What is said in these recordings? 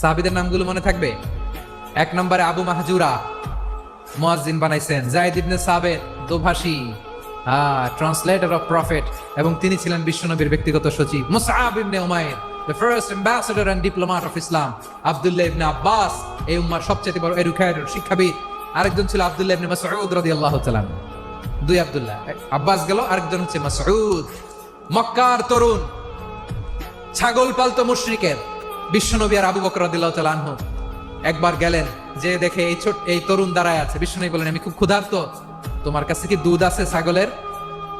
সাহাবিদের নামগুলো মনে থাকবে? এক নম্বরে আবু মাহজুরা, মুয়াজ্জিন বানাইছেন। জায়েদ ইবনে সাবের দোভাষী ট্রান্সলেটর অফ প্রফেট এবং তিনি ছিলেন বিশ্বনবীর ব্যক্তিগত সচিব। Musab ibn Umair the first ambassador and diplomat of Islam Abdullah ibn Abbas, এই উম্মার সবচেয়ে বড় এডুকেটর শিক্ষাবিদ। আরেকজন ছিল আব্দুল্লাহ ইবনে মাসউদ রাদিয়াল্লাহু তাআলা দুই আব্দুল্লাহ, আব্বাস গেল, আরেকজন হচ্ছে মাসউদ। মক্কার তরুণ, ছাগল পালতো মুশরিকের। বিশ্বনবী আর আবু বকর আনহু একবার গেলেন, যে দেখে এই ছোট এই তরুণ দাঁড়ায় আছে। বিশ্বনবী বলেন আমি খুব ক্ষুধার্ত। তোমার কাছে কি দুধ আছে ছাগলের?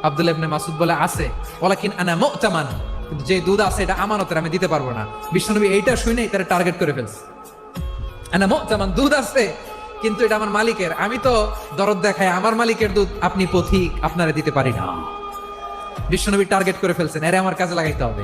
আব্দুল ইবনে মাসুদ বলে, আছে। ওয়ালাকিন আনা মুতামান। কিন্তু যে দুধ আছে, এটা আমানতের, আমি দিতে পারব না। বিশ্বনবী এইটা শুনে তারা টার্গেট করে ফেলছে। আনা মুতামান, দুধ আছে, কিন্তু এটা আমার মালিকের। আমি তো দরদ দেখাই, আমার মালিকের দুধ আপনি পথিক, আপনারা দিতে পারি না। বিশ্বনবী টার্গেট করে ফেলছেন এরে আমার কাজে লাগাইতে হবে।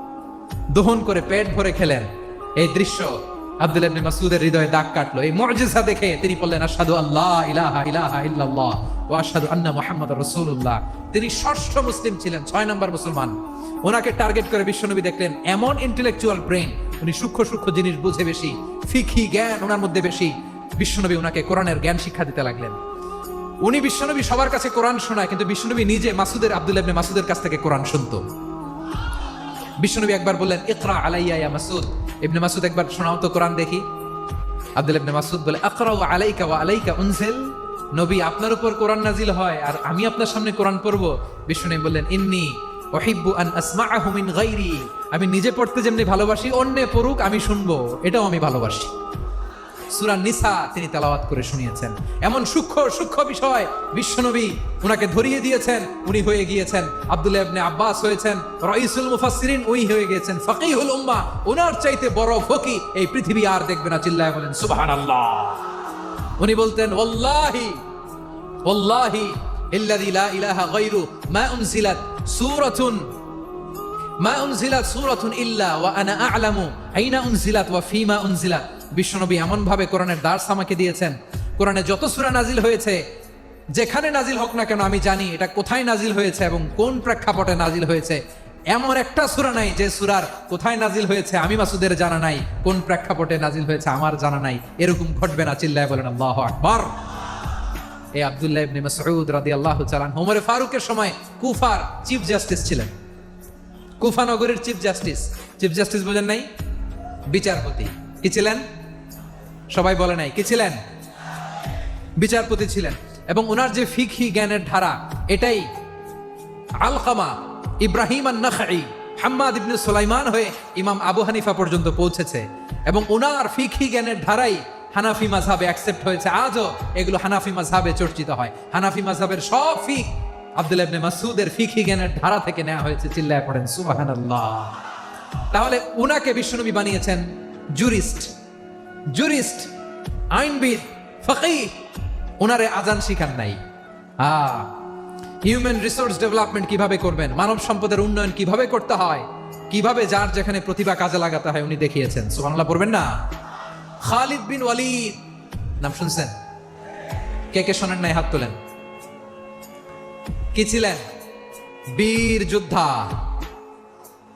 দহন করে পেট ভরে খেলেন। এই দৃশ্য আব্দুল ইবনে মাসউদের হৃদয়ে দাগ কাটলো। এই মুজিজা দেখে তিনি বললেন, আশহাদু আল্লাহ ইলাহা ইলাহা ইল্লাল্লাহ ওয়া আশহাদু আন্না রাসূলুল্লাহ। তিনি ষষ্ঠ মুসলিম ছিলেন, ছয় নম্বর মুসলমান। ওনাকে টার্গেট করে বিশ্বনবী দেখলেন, এমন ইন্টেলেকচুয়াল ব্রেন উনি সূক্ষ্ম সূক্ষ্ম জিনিস বুঝে বেশি ফিকি জ্ঞান ওনার মধ্যে বেশি। বিশ্বনবী ওনাকে কোরআনের জ্ঞান শিক্ষা দিতে লাগলেন। উনি বিশ্বনবী সবার কাছে কোরআন শোনায়, কিন্তু বিশ্বনবী নিজে মাসুদের আব্দুল ইবনে মাসুদের কাছ থেকে কোরআন শুনতো। বিশ্বনবী একবার বললেন, ইকরা আলাইয়া ইয়া মাসুদ। ইবনে মাসুদ একবার শোনাও তো কোরআন দেখি। আব্দুল ইবনে মাসুদ বলে আকরা ওয়া আলাইকা ওয়া আলাইকা উনজিল। নবী, আপনার উপর কোরআন নাজিল হয় আর আমি আপনার সামনে কোরআন পড়ব। বিষ্ণুনবী বললেন, ইন্নি ওহিব্বু আন আসমাআহু মিন গায়রি। আমি নিজে পড়তে যেমনি ভালোবাসি, অন্যে পড়ুক, আমি শুনব। এটাও আমি ভালোবাসি। সুরা নিসা তিনি তেলাওয়াত করে শুনিয়েছেন। এমন সূক্ষ্ম সূক্ষ্ম বিষয় বিশ্বনবী উনাকে ধরিয়ে দিয়েছেন, উনি হয়ে গিয়েছেন, আব্দুল্লাহ ইবনে আব্বাস হয়েছেন, রাইসুল মুফাসসিরিন উই হয়ে গিয়েছেন, ফাকিহুল উম্মাহ ওনার চাইতে বড় ফকি এই পৃথিবী আর দেখবে না, চিল্লায় বলেন, সুবহানাল্লাহ। উনি বলতেন, ওয়াল্লাহি ওয়াল্লাহি ইল্লাযী লা ইলাহা গায়রু, মা উনজিলাত সূরাতুন, মা উনজিলাত সূরাতুন ইল্লা ওয়া আনা আ'লামু, আইনা উনজিলাত ওয়া ফিমা উনজিলাত। বিশ্বনবী এমন ভাবে কোরআনের দার্স আমাকে দিয়েছেন। কোরআনে যত সুরা নাজিল হয়েছে, যেখানে নাজিল হোক না কেন আমি জানি এটা কোথায় নাজিল হয়েছে এবং কোন প্রেক্ষাপটে নাজিল হয়েছে। এমন একটা সুরা নাই যে সূরার কোথায় নাজিল হয়েছে আমি মাসুদের জানা নাই, কোন প্রেক্ষাপটে নাজিল হয়েছে আমার জানা নাই। এরকম ঘটবে না, চিল্লায় বলেন, আল্লাহু আকবার। এই আবদুল্লাহ ইবনে মাসউদ রাদিয়াল্লাহু তাআলা। ওমর ফারুকের সময় কুফার চিফ জাস্টিস ছিলেন। কুফা নগরের চিফ জাস্টিস। চিফ জাস্টিস বোঝেন নাই? বিচারপতি। কি ছিলেন? সবাই বলে নাই। কি ছিলেন? বিচারপতি ছিলেন। এবং ওনার যে ফিকহি জ্ঞানের ধারা, এটাই আলকামা ইব্রাহিম আন নাখাই হাম্মাদ ইবনে সুলাইমান হয়ে ইমাম আবু হানিফা পর্যন্ত পৌঁছেছে। এবং ওনার ফিকহি জ্ঞানের ধারাই হানাফি মাঝহাবে অ্যাকসেপ্ট হয়েছে। আজও এগুলো হানাফি মাঝহাবে চর্চিত হয়। হানাফি মাঝহাবের সব ফিক আব্দুল ইবনে মাসুদের ফিকহি জ্ঞানের ধারা থেকে নেওয়া হয়েছে। চিল্লায় পড়েন, সুবহানাল্লাহ। তাহলে উনাকে বিশ্বনবী বানিয়েছেন জুরিস্ট জুরিস্ট, আইনবিদ ফকি ওনারে আজান শিখান নাই। আ, হিউম্যান রিসোর্স ডেভেলপমেন্ট কীভাবে করবেন? মানব সম্পদের উন্নয়ন কীভাবে করতে হয়? কীভাবে যার যেখানে প্রতিভা কাজে লাগাতে হয় উনি দেখিয়েছেন। সুবহানাল্লাহ, পড়বেন না? খালিদ বিন ওয়ালিদ, নাম শুনছেন? কে কে শোনেন নাই, হাত তোলেন। কি ছিলেন? বীর যোদ্ধা।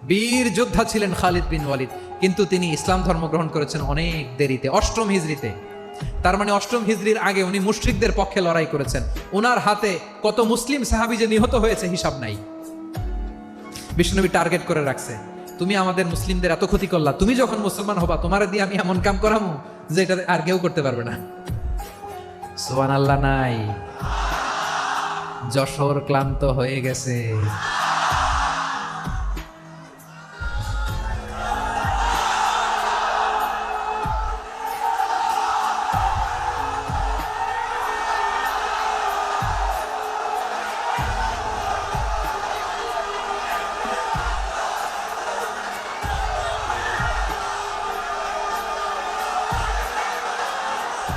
বীর যোদ্ধা ছিলেন খালিদ বিন ওয়ালিদ। কিন্তু তিনি ইসলাম ধর্ম গ্রহণ করেছেন অনেক দেরিতে, অষ্টম হিজড়িতে। তার মানে অষ্টম হিজড়ির আগে উনি মুশরিকদের পক্ষে লড়াই করেছেন। ওনার হাতে কত মুসলিম সাহাবি যে নিহত হয়েছে হিসাব নাই। বিষ্ণুনবী টার্গেট করে রাখছে, তুমি আমাদের মুসলিমদের এত ক্ষতি করলা, তুমি যখন মুসলমান হবা, তোমার দিয়ে আমি এমন কাম করামু যে এটা আর কেউ করতে পারবে না। সোয়ান আল্লাহ নাই। যশোর ক্লান্ত হয়ে গেছে।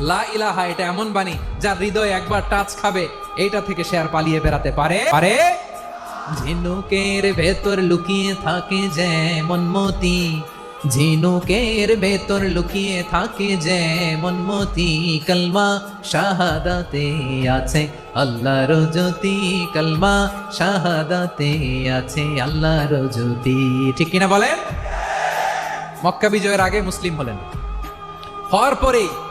লা ইলাহা, এটা এমন বাণী যার হৃদয় একবার টাচ খাবে। এইটা থেকে সে আর পালিয়ে বেড়াতে পারে? পারে? ঝিনুকের ভেতর লুকিয়ে থাকে যেমন মতি ঝিনুকের ভেতর লুকিয়ে থাকে যেমন মতি কলমা শাহাদাতে আছে আল্লাহর জ্যোতি। কলমা শাহাদাতে আছে আল্লাহর জ্যোতি। ঠিক কিনা বলেন? মক্কা বিজয়ের আগে মুসলিম হলেন। হওয়ার পরেই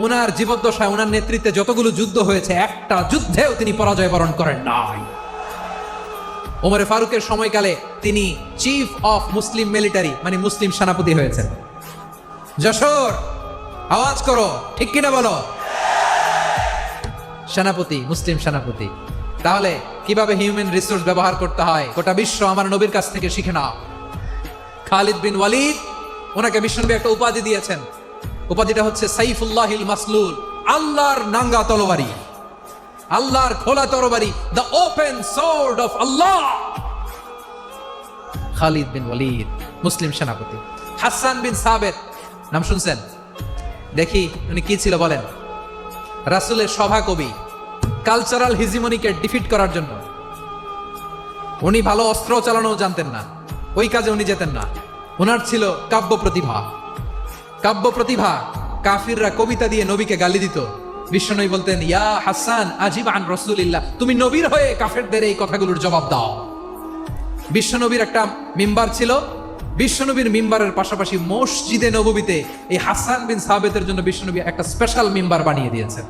ওনার জীবদ্দশায় ওনার নেতৃত্বে যতগুলো যুদ্ধ হয়েছে, একটা যুদ্ধেও তিনি পরাজয় বরণ করেন নাই। ওমরে ফারুকের সময়কালে তিনি চিফ অফ মুসলিম মিলিটারি মানে মুসলিম সেনাপতি হয়েছেন। যশোর, আওয়াজ করো, ঠিক কিনা বলো? সেনাপতি, মুসলিম সেনাপতি। তাহলে কীভাবে হিউম্যান রিসোর্স ব্যবহার করতে হয়? গোটা বিশ্ব আমার নবীর কাছ থেকে শিখে নাও। খালিদ বিন ওয়ালিদ, ওনাকে বিষ্ণুনবী একটা উপাধি দিয়েছেন। উপাধিটা হচ্ছে সাইফুল্লাহিল মাসলুল, আল্লাহর নাঙ্গা তরবারি। আল্লাহর খোলা তরবারি the open sword of Allah Khalid bin Walid, মুসলিম সেনাপতি। হাসান বিন সাবেদ নাম শুনছেন? দেখি উনি কি ছিল বলেন। রাসূলের সভা কবি কালচারাল হিজিমনিকে ডিফিট করার জন্য। উনি ভালো অস্ত্র চালানো জানতেন না, ওই কাজে উনি যেতেন না। ওনার ছিল কাব্য প্রতিভা। কাব্য প্রতিভা, কাফিররা কবিতা দিয়ে নবীকে গালি দিত। বিশ্বনবী বলতেন, ইয়া হাসান আজিব আন রসুলিল্লাহ, তুমি নবীর হয়ে কাফেরদের এই কথাগুলোর জবাব দাও। বিশ্বনবীর একটা মিম্বার ছিল। বিশ্বনবীর মিম্বারের পাশাপাশি মসজিদে নববীতে এই হাসান বিন সাবেতের জন্য বিশ্বনবী একটা স্পেশাল মিম্বার বানিয়ে দিয়েছেন।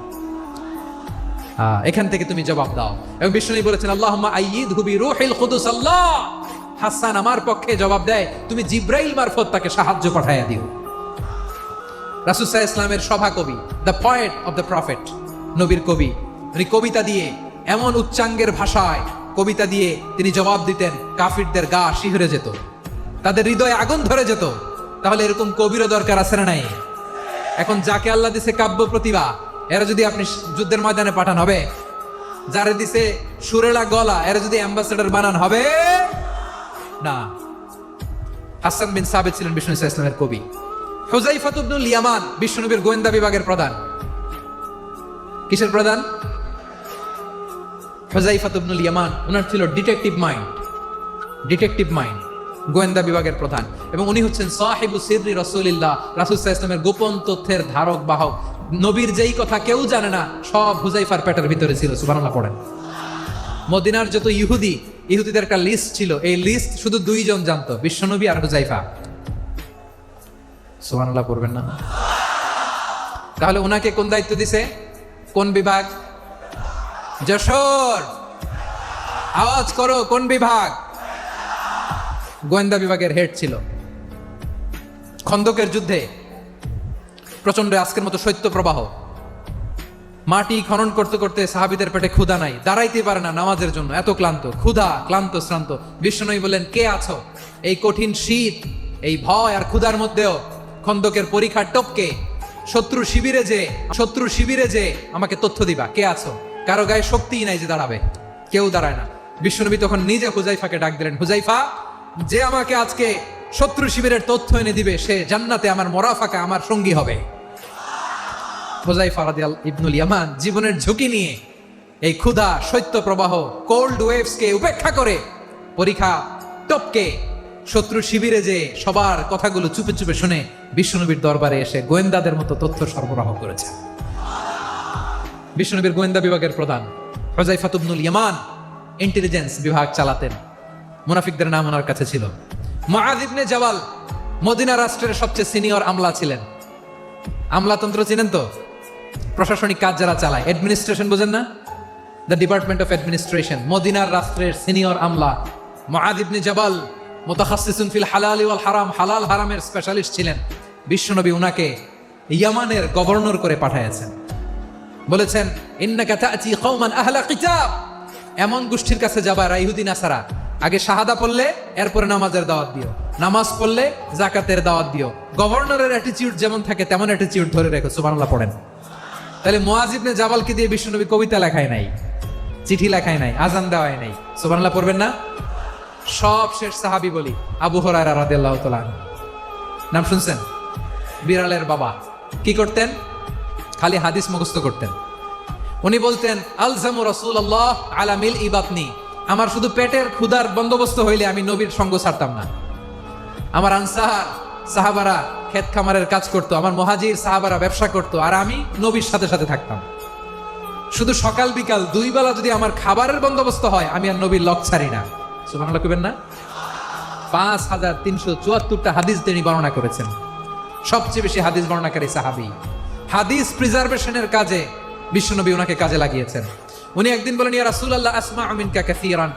এখান থেকে তুমি জবাব দাও। এবং বিষ্ণু বলেছেন আল্লাহ আইয়িদ হুবি রুহিল আল্লাহ! হাসান আমার পক্ষে জবাব দেয়, তুমি জিব্রাইল মারফত তাকে সাহায্য পাঠাইয়া দিও। রাসুসাহ ইসলামের সভা কবি the poet of the prophet নবীর কবি উনি কবিতা দিয়ে এমন উচ্চাঙ্গের ভাষায় কবিতা দিয়ে তিনি জবাব দিতেন, কাফিরদের গা শিহরে যেত, তাদের হৃদয়ে আগুন ধরে যেত, তাহলে এরকম কবিরও দরকার আছে না নাই? এখন যাকে আল্লাহ দিছে কাব্য প্রতিভা, এরা যদি আপনি যুদ্ধের ময়দানে পাঠান হবে, যারে দিছে সুরেলা গলা, এরা যদি অ্যাম্বাসেডর বানান হবে, না। হাসান বিন সাবেদ ছিলেন বিষ্ণু ইসলামের কবি। হুজাইফাত ইবনুল ইয়ামান বিশ্বনবীর গোয়েন্দা বিভাগের প্রধান। কিসের প্রধান? হুজাইফাত ইবনুল ইয়ামান ওনার ছিল ডিটেকটিভ মাইন্ড। ডিটেকটিভ মাইন্ড, গোয়েন্দা বিভাগের প্রধান। এবং উনি হচ্ছেন সাহেবু সিদ্রি রসুলিল্লাহ রাসুসাহ ইসলামের গোপন তথ্যের ধারক, বাহক। নবীর যেই কথা কেউ জানে না, সব হুজাইফার পেটের ভিতরে ছিল, সুবহানাল্লাহ, পড়েন। মদিনার যত ইহুদি, ইহুদিদের একটা লিস্ট ছিল, এই লিস্ট শুধু দুইজন জানতো, বিশ্বনবী আর হুজাইফা সুবহানাল্লাহ পড়বেন না। তাহলে ওনাকে কোন দায়িত্ব দিছে? কোন বিভাগ? যশোর। আওয়াজ করো, কোন বিভাগ? গোয়েন্দা বিভাগের হেড ছিল। খন্দকের যুদ্ধে। প্রচণ্ড আজকের মতো শৈত্য প্রবাহ। মাটি খনন করতে করতে সাহাবিদের পেটে ক্ষুধা নাই। দাঁড়াইতে পারে না নামাজের জন্য। এত ক্লান্ত। ক্ষুধা, ক্লান্ত, শ্রান্ত। বিষ্ণনবী বললেন, কে আছো? এই কঠিন শীত, এই ভয় আর ক্ষুধার মধ্যেও খন্দকের পরীক্ষার টপকে শত্রু শিবিরে যে শত্রু শিবিরে যে আমাকে তথ্য দিবা, কে আছো? কারও গায়ে শক্তিই নাই যে দাঁড়াবে। কেউ দাঁড়ায় না। বিশ্বনবী তখন নিজে হুজাইফাকে ডাক দিলেন, হুজাইফা, যে আমাকে আজকে শত্রু শিবিরের তথ্য এনে দিবে, সে জান্নাতে আমার মরাফাকা আমার সঙ্গী হবে। হোজাইফা রাদিয়াল, ইবনুল ইয়ামান জীবনের ঝুঁকি নিয়ে এই ক্ষুধা শৈত্য প্রবাহ কোল্ড ওয়েভসকে উপেক্ষা করে পরীক্ষা টপকে শত্রু শিবিরে যে সবার কথাগুলো চুপে চুপে শুনে বিষ্ণুনবীর দরবারে এসে গোয়েন্দাদের মতো তথ্য সরবরাহ করেছে। বিষ্ণুনবীর গোয়েন্দা বিভাগের প্রধান হোজাইফাত ইবনুল ইয়ামান ইন্টেলিজেন্স বিভাগ চালাতেন। মুনাফিকদের নাম ওনার কাছে ছিল। ইবনে জাবাল মদিনা রাষ্ট্রের সবচেয়ে সিনিয়র আমলা ছিলেন। আমলাতন্ত্র চিনেন তো? প্রশাসনিক কাজ যারা চালায় অ্যাডমিনিস্ট্রেশন বোঝেন না? দ্য ডিপার্টমেন্ট অফ অ্যাডমিনিস্ট্রেশন মদিনার রাষ্ট্রের সিনিয়র আমলা মুআয ইবনে জাবাল মুতাখাসসিসুন ফিল হালাল ওয়াল হারাম। হালাল হারামের স্পেশালিস্ট ছিলেন বিশ্বনবী, উনাকে ইয়ামানের গভর্নর করে পাঠাইছেন বলেছেন, ইন্নাকা তাতি কওমান আহলা কিতাব। এমন গোষ্ঠীর কাছে যাবা রা ইহুদি নাসারা আগে শাহাদা পড়লে, এরপরে নামাজের দাওয়াত দিও। নামাজ পড়লে জাকাতের দাওয়াত দিও। গভর্নরের অ্যাটিটিউড যেমন থাকে, তেমন অ্যাটিটিউড ধরে রেখো। সুবহানাল্লাহ, পড়েন। তাহলে মুয়াজিবনে জাবালকে দিয়ে বিশ্বনবী কবিতা লেখায় নাই, চিঠি লেখায় নাই, আজান দেওয়ায় নাই। সুবহানাল্লাহ, পড়বেন না? সব শেষ সাহাবি বলি, আবু তাআলা নাম শুনছেন? বিড়ালের বাবা। কি করতেন? খালি হাদিস মুখস্থ করতেন। উনি বলতেন, আলজামু রাসূলুল্লাহ আলা মিল ইবাতনি আমার শুধু পেটের ক্ষুধার বন্দোবস্ত হইলে আমি নবীর সঙ্গ ছাড়তাম না। আমার আনসার সাহাবারা ক্ষেত খামারের কাজ করতো, আমার মহাজির সাহাবারা ব্যবসা করতো, আর আমি নবীর সাথে সাথে থাকতাম। শুধু সকাল বিকাল দুই বেলা যদি আমার খাবারের বন্দোবস্ত হয়, আমি আর নবীর লক ছাড়ি না। সুবহানাল্লাহ কইবেন না? পাঁচ হাজার তিনশো চুয়াত্তরটা হাদিস তিনি বর্ণনা করেছেন। সবচেয়ে বেশি হাদিস বর্ণনাকারী সাহাবি। হাদিস কাজে বিশ্বনবী ওনাকে কাজে লাগিয়েছেন। উনি একদিন বলেন, ইয়া রাসূলুল্লাহ আসমা কাসীরান।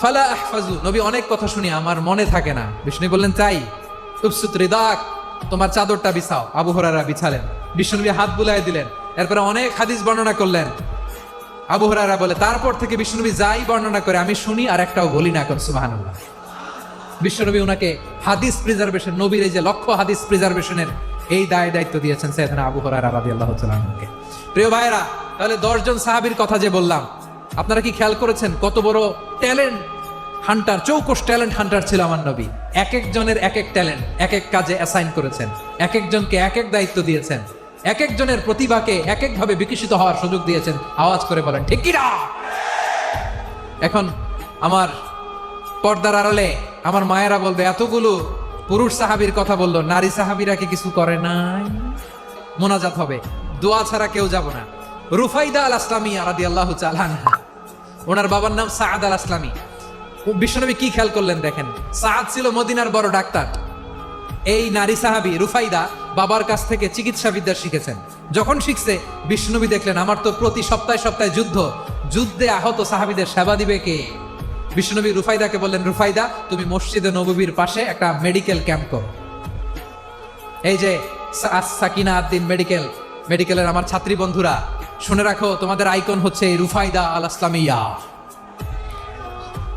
ফালা আহফাজু। নবী অনেক কথা শুনি, আমার মনে থাকে না। বিষ্ণু বললেন, তাই উপসুত রিদাক, তোমার চাদরটা বিছাও। আবু হুরায়রা বিছালেন। বিষ্ণুনবী হাত বুলাই দিলেন। এরপরে অনেক হাদিস বর্ণনা করলেন। আবু হুরায়রা বলে, তারপর থেকে বিষ্ণুনবী যাই বর্ণনা করে, আমি শুনি আর একটাও বলি না এখন, সুবহানাল্লাহ। বিশ্বনবী ওনাকে হাদিস প্রিজার্ভেশন নবীর এই যে লক্ষ্য হাদিস প্রিজার্ভেশনের এই দায় দায়িত্ব দিয়েছেন সৈয়দনা আবু হুরায়রা রাদিয়াল্লাহু তাআলা আনহুকে। প্রিয় ভাইরা তাহলে দশজন সাহাবীর কথা যে বললাম, আপনারা কি খেয়াল করেছেন কত বড় ট্যালেন্ট হান্টার চৌকস ট্যালেন্ট হান্টার ছিল আমার নবী? এক একজনের এক এক ট্যালেন্ট, এক এক কাজে অ্যাসাইন করেছেন, এক একজনকে এক এক দায়িত্ব দিয়েছেন। এক একজনের প্রতিভাকে এক একভাবে বিকশিত হওয়ার সুযোগ দিয়েছেন। আওয়াজ করে বলেন, ঠিক কিনা এখন আমার পর্দার আড়ালে আমার মায়েরা বলবে, এতগুলো পুরুষ সাহাবীর কথা বলল, নারী সাহাবীরা কি কিছু করে নাই? মোনাজাত হবে। দোয়া ছাড়া কেউ যাব না। রুফাইদা আল আসলামী আরাদি আল্লাহ ওনার বাবার নাম সাদ আল আসলামী বিশ্বনবী কি খেয়াল করলেন দেখেন সাদ ছিল মদিনার বড় ডাক্তার। এই নারী সাহাবী রুফাইদা বাবার কাছ থেকে চিকিৎসা বিদ্যা শিখেছেন। যখন শিখছে বিষ্ণুবী দেখলেন, আমার তো প্রতি সপ্তাহে সপ্তাহে যুদ্ধ। যুদ্ধে আহত সাহাবীদের সেবা দিবে কে? বিষ্ণুনবী রুফাইদাকে বললেন, রুফাইদা, তুমি মসজিদে নববীর পাশে একটা মেডিকেল ক্যাম্প করো। এই যে সাকিনা আদ্দিন মেডিকেল মেডিকেলের আমার ছাত্রী বন্ধুরা, শুনে রাখো, তোমাদের আইকন হচ্ছে রুফাইদা আল আসলামিয়া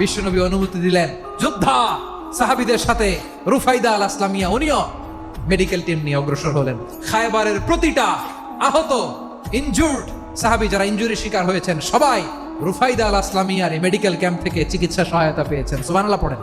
বিশ্বনবী অনুমতি দিলেন যোদ্ধা সাহাবিদের সাথে রুফাইদা আল আসলামিয়া, উনিও মেডিকেল টিম নিয়ে অগ্রসর হলেন। খায়বারের প্রতিটা আহত ইনজুর্ড সাহাবি যারা ইনজুরি শিকার হয়েছেন, সবাই রুফাইদা আল আসলামিয়ার মেডিকেল ক্যাম্প থেকে চিকিৎসা সহায়তা পেয়েছেন। সুবানলা পড়েন।